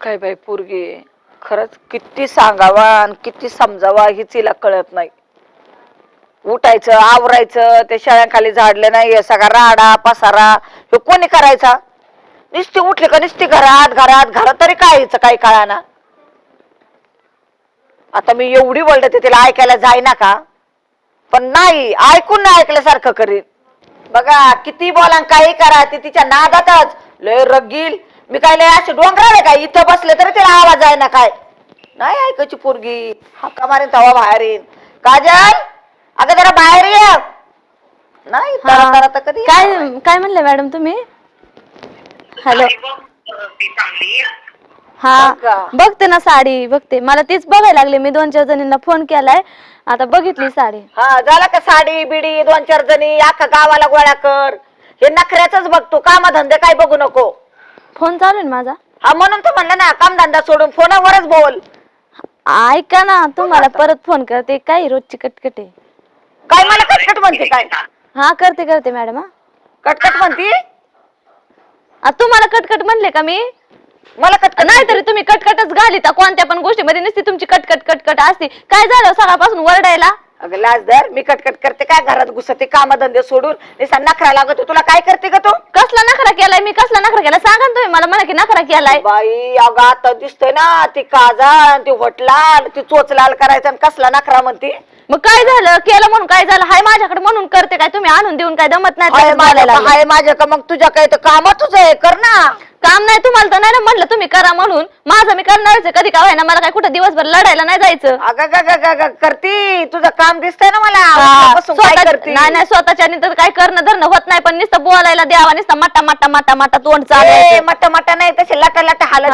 काय बाई पोरगी? आहे. खरंच किती सांगावा आणि किती समजावा हिच हिला कळत नाही. उठायचं आवरायचं ते शाळ्याखाली झाडलं नाही हे सगळा राडा पसारा हे कोणी करायचा? नुसती उठली का नुसती घरात घरात घरात तरी काय हिचं काही कळाना? आता मी एवढी बोलते तिला ऐकायला जाईना का? पण नाही ऐकून नाही ऐकल्यासारखं करीन. बघा किती बोला काही करा ती तिच्या नादातच. लय रगील मी काय लय असे डोंगराळ आहे काय? इथं बसले तरी तिला आवाज आहे ना काय? नाही ऐकायची पोरगी. हक्का मारेन तवा बाहेर येईन काजल अगं जरा बाहेर ये. नाही हा. तरा तरा तर कधी काय काय म्हणले मॅडम तुम्ही? हॅलो. हा बघा. बघते ना साडी बघते. मला तीच बघायला लागली. मी दोन चार जणींना फोन केलाय. आता बघितली साडी. हा झाला का साडी बिडी दोन चार जणी? अख्खा गावाला गोळा कर. हे नखऱ्याच बघतो कामधंदे काय बघू नको. फोन चालू आहे ना माझा? हा म्हणून तर म्हणलं ना कामधंदा सोडून फोनावरच बोल. ऐका ना तुम्हाला परत फोन करते. काय रोजची कटकट आहे? काय मला कटकट म्हणते काय? हा करते करते मॅडम हा. कटकट म्हणती? आ, तुम्हाला कटकट म्हणले का मी? मला कटकट नाही तरी तुम्ही कटकटच घालिता. कोणत्या पण गोष्टीमध्ये नुसती तुमची कटकट कटकट असते. काय झालं सकाळपासून वरडायला? अगं लाजदार मी कटकट करते. काय घरात घुसते कामधंदे सोडून? निसा नखरा लागतो तुला काय करते ग तू? कसला नखरा केलाय? मी कसला नखरा केलाय? सांगा ना तुम्ही. मला म्हणा की नखरा केलाय. बाई अगं आता दिसतोय ना ती काजळ ती वटलाल ती चोच लाल करायचा आणि कसला नखरा म्हणती? मग काय झालं? केलं म्हणून काय झालं? हाय माझ्याकडे म्हणून करते काय? तुम्ही आणून देऊन काय दमत नाही हाय माझ्या. हाय का मग तुझ्या काही तर काम तुझं आहे. कर ना. काम नाही तुम्हाला तर नाही ना म्हणलं तुम्ही करा म्हणून. माझं मी करणारच आहे. कधी काय ना मला काय कुठं दिवसभर लढायला नाही जायचं. अगं ग ग ग ग करती. तुझं काम दिसतंय ना मला. बसून काय स्वतः- करती? नाही नाही स्वतःच्या तर काय करणं धरणं होत नाही पण नुसतं बोलायला द्यावा नुसतं मट्टा मट्टा मट्टा मट्टा तोंड ए, चालू मट मट नाही तसे लटा लटा हालत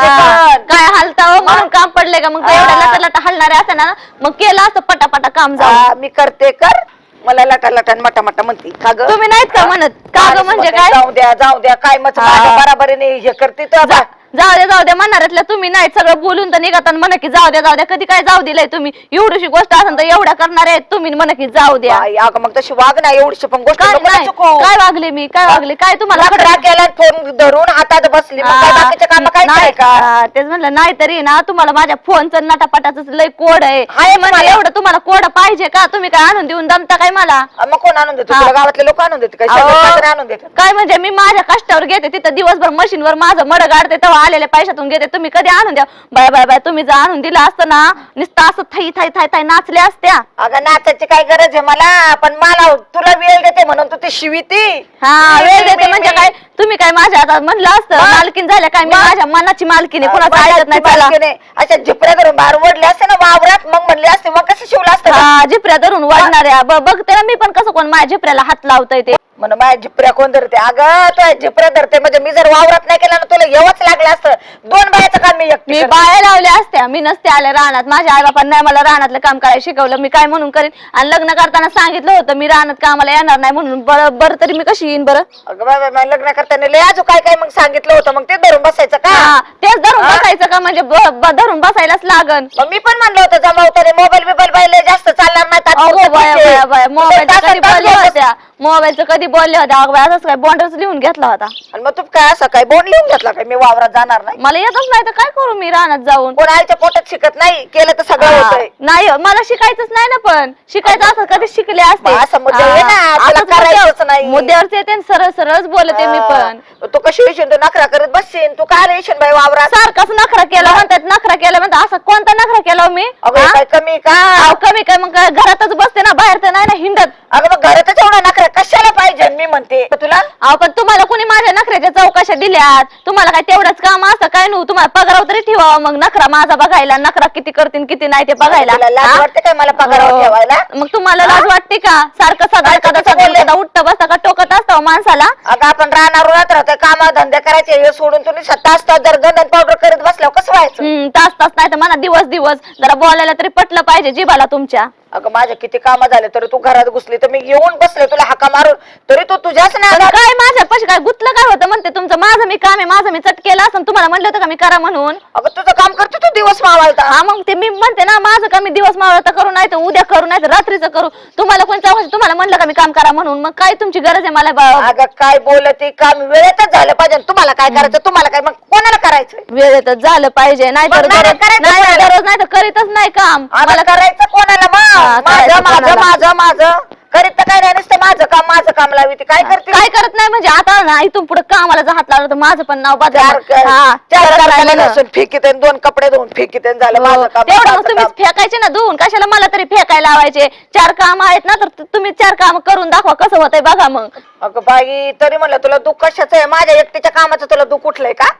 काय हलता हो म्हणून काम पडले का? मग एवढ्या. लटा लटा हलणारे ना? मग केलं असतं पटापटा काम हा, मी करते कर. मला लटा लटा मटा मटा म्हणती का ग? तुम्ही नाहीत का म्हणत? का ग म्हणजे काय? जाऊ द्या जाऊ द्या काय मग हा. बराबरीने हे करते तर जा- जाऊ द्या जाऊ द्या म्हणणाऱ्यातल्या तुम्ही नाही सगळं बोलून तर निघतात म्हणा की जाऊ द्या जाऊ द्या कधी काय जाऊ दिलंय तुम्ही? एवढीशी गोष्ट असेल तर एवढ्या करणार आहेत तुम्ही म्हणा की जाऊ द्या. बाई, अगं मग तशी वाग ना एवढीशी पण गोष्ट काय नको ना नाही चुकू. काय वागले मी काय वागले काय तुम्हाला केला फोन धरून हातात बसली मग काय बाकीचे काम काय नाही का हा, तेच म्हणलं नाही तरी ना तुम्हाला माझ्या फोनचं नटापटाच लय कोड आहे. आहे म्हणजे. एवढं तुम्हाला कोड पाहिजे का? तुम्ही काय आणून देऊन दमता काय मला? अ, मग कोण आणून देतो. तुला गावातले लोक आणून देते काय पाजारी आणून देतात. काय म्हणजे मी माझ्या कष्टावर घेते तिथं दिवसभर मशीनवर माझं मड गाडते तेव्हा आलेल्या पैशातून घेते. तुम्ही कधी आणून द्या. बाय बाय बाय तुम्ही जर आणून दिलं असतं ना नुसतं असं थाई थाई थाई थाई नाचल्या असत्या. अगं नाचायची काय गरज आहे मला? पण मला तुला वेळ देते म्हणून तू ती शिविती. हा वेळ देते म्हणजे काय? तुम्ही काय माझ्या आता म्हणलं असतं? मालकीन झाल्या काय? मी? माझ्या मनाची मालकीने कुणाचं मनाची ऐकत नाही मालकीने. अशा झिपऱ्या धरून बाहेर ओढले असते ना वावरात? मग म्हणले असते मग कसं शिवलं असतं? हा झिपऱ्या धरून वाढणाऱ्या बघते ना मी पण कसं कोण माझ्या झिपऱ्याला हात लावतंय ते. म्हण माझ्या झिपऱ्या कोण धरते? अगं तो झिपऱ्या धरते. म्हणजे मी जर वावरात नाही केला ना तुला येवच लागलं असतं. दोन बायाचं काम मी एकटी मी करते. बाया लावल्या असत्या. मी नसते आले रानात. माझ्या आई बापांनी नाही मला रानातलं काम करायला शिकवलं. मी काय म्हणून करीन? आणि लग्न करताना सांगितलं होतं मी रानात कामाला येणार नाही म्हणून. बरं बरं तरी मी कशी येईन बरं? अगं बाबा मला लग्न करताना लय अजून काय काय मग सांगितलं होतं? मग ते धरून बसायचं का? हा तेच धरून? बसायचं का? म्हणजे ब- ब- धरून बसायलाच लागन. मग मी पण म्हणलं होतं जमावताने मोबाईल बिबाईल बायले जास्त चालणार नाही. अहो बाया बाया बाया. मोबाईलचं कधी बोलल्या आणि होत्या. मोबाईलचं कधी बोलल्या होत्या अगं असंच काय बॉन्डर्स लिहून घेतला होता. मग तू काय असं काय बोन लिहून घेतला काय? मी वावरात जाणार नाही. मला येतच नाही तर काय करू मी रानात जाऊन? कोण आईच्या पोटात शिकत नाही? केलं तर सगळं हा, होतंय. नाही मला शिकायचंच नाही ना पण. शिकायचं असं कधी शिकले असते. मग असं ना, हा, तुला असंच करायचंच मुद्द्यावर- नाही. मुद्द्यावरच येते आणि सरळ सरळच बोलते मी पण. हा. तू कशी येशील? तू नखरा करत बसशील. तू काय येशील बाई वावरात? सारखाच नखरा केला म्हणतात नखरा केला म्हणतात. असं कोणता नखरा केला हो मी? अगं हा? काय कमी का? अहो, कमी काय? मग काय घरातच बसते ना बाहेर तर नाही ना हिंडत. अगं मग घरातच एवढा नखरा कशाला पाहिजे? मी म्हणते तुला? अहो पण तुम्हाला कोणी माझ्या नखऱ्याच्या चौकशा दिल्यात? तुम्हाला काय तेवढंच काम असतं काय नव्हतं? तुम्हाला पगारावर तरी ठेवावं मग नखरा माझा बघायला नखरा किती करतील किती नाही ते बघायला. तुला लाज हा? वाटते काय मला पगारावर हो. ठेवायला? मग तुम्हाला लाज वाटते का? सारखं सदा काय एखादा चुकीचं सदा बोलले? एखादा उठता बसता का टोकत असतं माणसाला? अगं आपण राहणार राहत राहतो काम धंदे करायचे हे सोडून तुम्ही तास तास जर गंधन पावडर करत बसल्यावर कसं व्हायचं? हम्म, तास तास नाही तर मला दिवस दिवस जरा बोलायला तरी पटलं पाहिजे जिबाला तुमच्या. अगं माझे किती काम झाले तरी तू घरात घुसली तर मी येऊन बसले तुला हाका मारून. तरी तू तुझ्याच पण ना काय माझ्या पैसे काय गुतलं काय होतं म्हणते तुमचं? माझं मी काम आहे माझं मी चट केलं असं तुम्हाला म्हणलं होतं का मी करा म्हणून? अगं तुझं काम करते तू दिवस मावालता हा मग ते मी म्हणते ना माझं का मी दिवस मावळता करू नाही तर उद्या करू नाही तर रात्रीचं करू. तुम्हाला कोण चौकशी तुम्हाला म्हणलं का मी काम करा म्हणून? मग काय तुमची गरज आहे मला बा- अगं काय बोलते? काम वेळेतच झालं पाहिजे. तुम्हाला काय करायचं? तुम्हाला काय मग कोणाला करायचं वेळेतच झालं पाहिजे नाही तर मग नाही दररोज- करायचं नाही तर कोणाला? नाही तर करीतच नाही काम. मला मला करायचं कोणाला? मग माझं माझं कोणाला? माझं माझं. करीत तर काय नाही नुसतं माझं काम माझं काम लावी ती. काय करते? काय करत नाही म्हणजे आता ना इथून पुढे कामाला जर हात लावला तर माझं पण नाव चार बदला हा चार करायला करायला लागलं. नसून फेकीत आणि दोन कपडे धुवून फेकीत आणि झालं माझं काम हो. तेवढं मग माझं तुम्हीच काम. फेकायचे ना धुवून. कशाला मला तरी फेकायला लावायचे? चार काम आहेत ना तर तुम्ही चार काम करून दाखवा कसं होतंय बघा मग. अगं बाई तरी म्हणलं तुला दुःख कशाचं आहे? माझ्या एकटीच्या कामाचं तुला दुःख उठलंय का?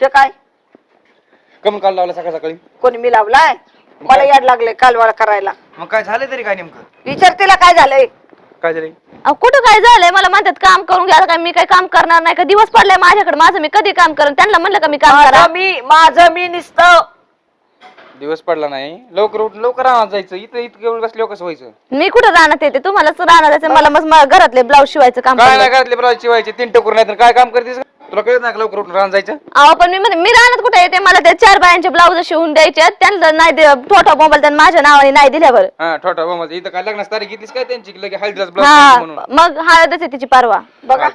हे काय कमी काल लावला सकाळ सकाळी? कोणी मी लावलाय? मला याड लागले कालवाळ करायला. मग काय झालं तरी काय नेमकं? विचार तिला काय झालंय? काय झालंय? अहो, कुठं काय झालंय? मला म्हणतात काम करून घ्या. आता काय मी काय काम करणार नाही? का दिवस पडलाय माझ्याकडे? माझं मी कधी काम करेन? त्यांना म्हणलं का मी काम करा? माझं मी माझं मी निसत. दिवस पडला नाही. लवकर उठ लवकर राहणार जायचं. इथं इतकं एवढं बसले कसं व्हायचं मी कुठं राहणार येते? तुम्हालाच राहणार जायचं. मला मग घरातले ब्लाऊज शिवायचं काम काय पडलंय. घरातले ब्लाऊज शिवायचे. तीन टोकर नाही तर काय काम करतेस? तुला कळत नाही का लवकर उठून राहणार जायचं? अहो पण मी म्हणते मी राहणार कुठे येते? मला ते चार बायांचे ब्लाऊज शिवून द्यायचे त्यांना नाही दे- छोटा मोबाईल त्यांना माझ्या नावाने नाही दिल्यावर हा ठोठा बाबा इथं काय लग्नाची तारीख घेतलीस काय त्यांची? लगे हळदीलाच हा म्हणून. मग हळदच आहे तिची परवा. बघा.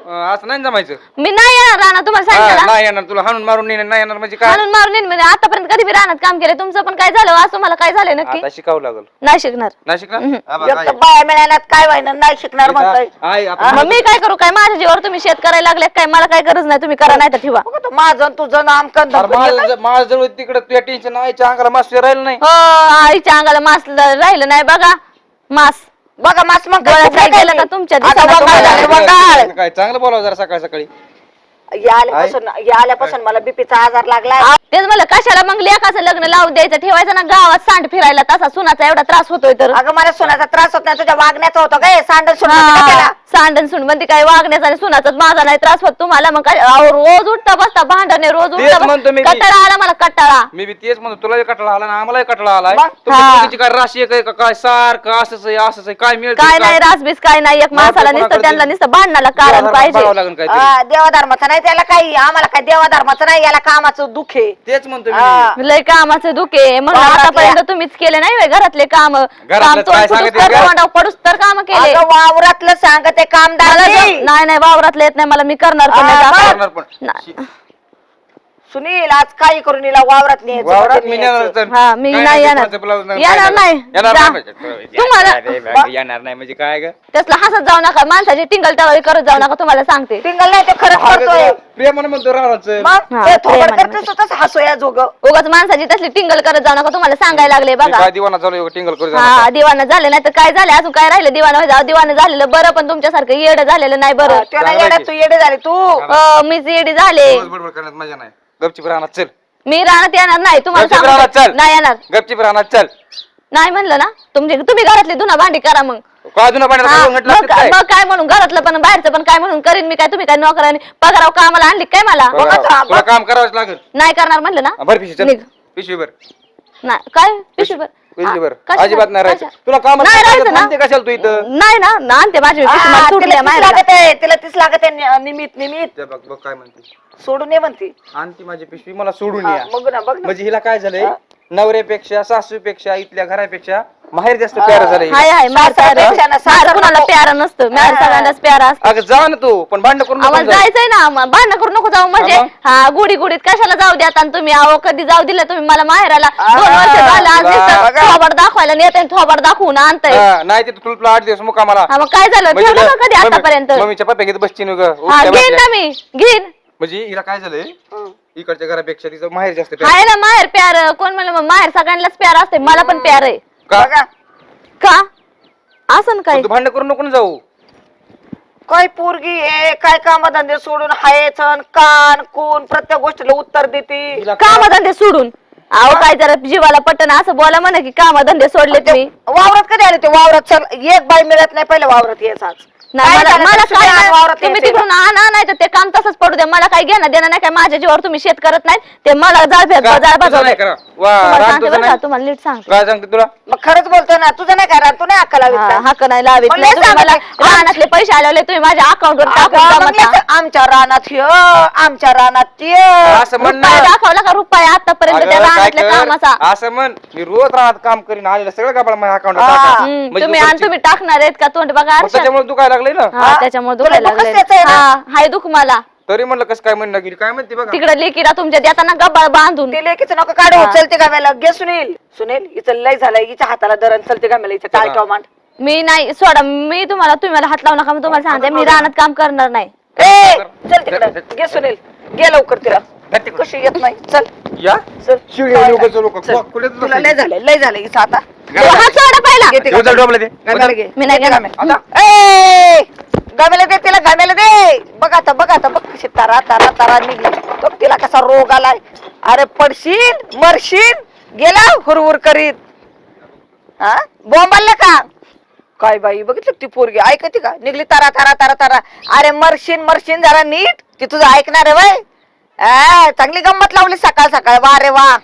अं, असं नाही जमायचं? मी नाही येणार राहणार तुम्हाला हा, सांगितलं नाही येणार तुला हाणून मारून नाही नाही येणार म्हणजे काय? म्हणून मारून येईन म्हणजे आतापर्यंत कधी बी राहणार काम केलं तुमचं पण काय झालं असं मला काय झालं नक्की? आता शिकावं लागल. नाही शिकणार. नाही शिकणार? एक बाया मिळाल्यात काय व्हायना नाही शिकणार म्हणताय. आहे, आपण मग मी काय करू काय माझ्या जीवावर तुम्ही शेत करायला लागले काय? मला काय गरज नाही तुम्ही करा नाही तर ठेवा. बघा माझं आणि तुझं नाम कंद अरे माझं माझं जवळ तिकडे तुझ्या टेन्शन आईच्या अंगाला मास्टर राहिलं नाही. हो आईच्या अंगाला मास ल- राहिलं नाही बघा. मास. बघा मास मग काय गेलं का तुमच्या आता दिसायला बघा, तुम्हाला? झालं बघा. काय चांगलं बोलावं जरा सकाळी सकाळी. या आल्यापासून या आल्यापासून मला बीपीचा आजार लागलाय. तेच मला कशाला मग लेखाचं लग्न लावून द्यायचं? ठेवायचं ना गावात सांड फिरायला तसा सुनाचा एवढा त्रास होतोय तर. अगं मला सोन्याचा त्रास होत नाही तुझ्या वागण्याचा होतो काय सोडून हा, सांडण सुन म्हणते काय वागण्याचा आणि सुनाचा माझा नाही त्रास होत तुम्हाला. मग काय अहो, रोज उठता बसता भांडणे रोज तेच उठता म्हणतो मी बस- बी. कटाळा आला मला कटाळा. मी बी तेच म्हणतो तुला कटळा आला ना आम्हालाही कटळा आलाय. मग? तुमच्या हा. पोरीची काय राशी आहे काय का? काय सारखं असंच आहे असंच आहे काय मिळतं काय? नाही रासबीस काय नाही एक मग माणसाला कोणाकडे नुसतं त्यांना नुसतं भांडणाला कारण पाहिजे. लागेल हा, देवाधर्माचं नाही त्याला काही आम्हाला काय देवाधर्माचं नाही याला कामाचं दुःख आहे. तेच म्हणतो हा. मी लय कामाचं दुखे म्हणून घरातल्या- आतापर्यंत तुम्हीच केले नाही व्हय घरातले काम. काम घरातलं काय तोंड सांगते फुटूस तर घरात? तोंडावर पडूस तर काम केले. अगं वावरातलं सांगते कामदार मला नाही. जम- नाही नाही वावरातलं येत नाही मला मी करणार पण हा, नाही. करणार सुनील आज काही करून हिला वावरात न्यायचं वावरात म्हणजे मी न्यायचं. येणार तर. हा, मी काय नाही येणार. कोणाचं नाही, येणार काय नाही. येणार जा. नाही म्हणजे- तुम्हाला- अरे येणार नाही म्हणजे काय ग? त्यासला हसत जाऊ नका माणसाची टिंगल टवाळी करत जाऊ नका तुम्हाला सांगते. टिंगल नाही ते खरंच करतोय. प्रेमानं म्हणतो राहणार मग हा, ते थोबड प्रेमाने करतेस तसंच हसू या जोग उगाच माणसाची तसली टिंगल करत जाऊ नका तुम्हाला सांगायला लागले बघा. काय दिवाना चालू टिंगल करू हा दिवाना झाले नाही तर काय झाले? अजून काय राहिलं? दिवाना व्हायचं दिवाना झालेलं बरं पण तुमच्यासारखं येड झालेलं नाही बरं. त्याला. तू येडे झाले तू. अं, मीच येडी झाले. करण्यात मजा नाही. गपचीप राहणार चल. मी राहण्यात येणार नाही तुम्हाला गपचीप राहणार. चल. नाही येणार. गपचीप राहणार चल. नाही म्हणलं ना? तुमची तुम्ही घरातली धुना भांडी करा मग. का अजून हा, पाण्यात मग काय? मग काय म्हणून? घरातलं पण बाहेरचं पण काय म्हणून करीन मी काय? तुम्ही काय नोकराने पगाराव कामाला आणली काय मला? बघा, तुला काम करावंच लागेल. नाही करणार म्हणलं ना? भर पिशवी चल. निघ. पिशवी भर. नाही काय? पिशवीभर पिशवीभर हा, कशाला? अजिबात नाही राहायचं. कशा? तुला काम नाही राहायचं ना? कशाला तू इथं? नाही ना ना आणते माझी पिशवी मला हा, सुटली तिला आहे तीच माहेराला. लागत आहे तिला तीच लागत आहे नि- निमित निमित. ते बघ बघ काय म्हणते. सोडून ये म्हणते. आणती माझी पिशवी मला सोडून हा, या. बघ ना बघ ना. म्हणजे हिला काय झालंय? नवऱ्यापेक्षा सासूपेक्षा इथल्या घरापेक्षा माहेर जास्त प्यार. हाय सासरपेक्षा ना, सासर कुणाला. प्यारा नसतं. माहेर हा. सगळ्यांनाच प्यारा असतं. अगं जा ना तू. पण भांडण करून नको आम्हाला जाऊ. जायचंय ना? आम्हाला. भांडण करू नको जाऊ म्हणजे. हा मग? हा गुढी गुढीत कशाला जाऊ द्या आणि तुम्ही? अहो कधी जाऊ दिलं तुम्ही मला माहेराला? दोन वर्ष झालं आज बघा, नुसतं बघा. थोबाड दाखवायला नेते थोबाड दाखवून आणताय. हा, नाही ते तुला तुला आठ दिवस मुकामाला हा मग काय झालं? म्हणजे ठेवलं का कधी मम्मी- आतापर्यंत? मम्मीच्या पप्पा घेत बसची ग. हा घेईन ना मी. घेईन. म्हणजे हिला काय झालंय. इकडच्या घरापेक्षा तिचं माहेर जास्त प्यार. आहे ना माहेर प्यार. कोण म्हणलं मग माहेर सगळ्यांनाच प्यार असते मला पण प्यार आहे. का? बघा. का? काय? पण तू भांडण करून नको ना जाऊ. काय पोरगी आहे? काय कामधंदे सोडून हायचन कान कून प्रत्येक गोष्टीला उत्तर देते. कामधंदे सोडून? अहो काय जरा जीवाला पटन असं बोला म्हणा की कामधंदे सोडले तुम्ही वावरात कधी आले ते? वावरात चल एक बाई मिळत नाही पहिले वावरात यायचं आज. नाही काय मला झालं मला तर काय तुम्ही नाही. वावरात तुम्ही यायचंय तिकडून आणा नाही तर ते काम तसंच पडू द्या मला काही घेणं देणं नाही काय माझ्या जीवावर तुम्ही शेत करत नाही ते मला जाळ भेट का? जाळ तुझं नाही भाजवते. करा वा तुम्हाला तुझं नाही नीट सांगते काय सांगते तुला मग खरंच बोलतो ना तुझं नाही काय रान तू नाही अक्कल हक्क नाही लावित पण नाही. लय तुम्ही मला सांगते. रानातले पैसे आलेले तुम्ही माझ्या अकाउंटवर टाकून अगं, द्या मग म्हणता. याचं आमच्या रानात ह्य आमच्या रानात ते असं म्हण रुपया ना दाखवला का रुपया आतापर्यंत त्या अगं, काय रानातल्या कर? कामाचा असं म्हण मी रोज राहत काम करीन आलेलं सगळं का माझ्या हा. हम्म, म्हणजे तुम्ही आणि. तुम्ही टाकणार आहेत का तोंड बघा मग आरशात. त्याच्यामुळे तू काय लागले ना? हा त्याच्यामुळे दुखायला ना? हा हाय दुख मला. तरी म्हणलं कसं काय म्हणणं गेली काय म्हणते बघा. तिकडे लेकीला तुमच्या देताना गबाळ बांधून. ते लेकीचं नको काढू. चलते गाम्याला घे सुनील. सुनील हिचं लय झालंय. हिच्या हाताला दरण चलते गाम्याला हिचं हा. टाळकाव मांड. मी नाही सोडा. मी तुम्हाला तुम्ही मला हात लावू नका. मी तुम्हाला सांगते मी रानात काम करणार नाही. ए चल तिकडं. घे सुनील. घे लवकर तिला. कशी येत नाही? चल. या? चल. शिळी येऊ नको, चल नको. चल. कुठे तुझं तुला लय लय आता. पहिला. डोबलं ते. गाम्याला घे. मी नाही घेणार. ए! गाम्याला दे तिला गाम्याला दे. बघ आता बघ आता बघ कशी तारा तारा तारा निघली. बघ तिला कसा रोग आलाय. अरे पडशील मरशील गेला हुरहुर करीत. हा? बोंबालले का? काय बाई बघितलं ती पोरगी? ऐकते का? निघली तारा तारा तारा तारा. अरे मरशीन मरशीन जरा नीट. ती तुझं ऐकणार आहे बाय चांगली गंमत लावली सकाळ सकाळ वा रे वा.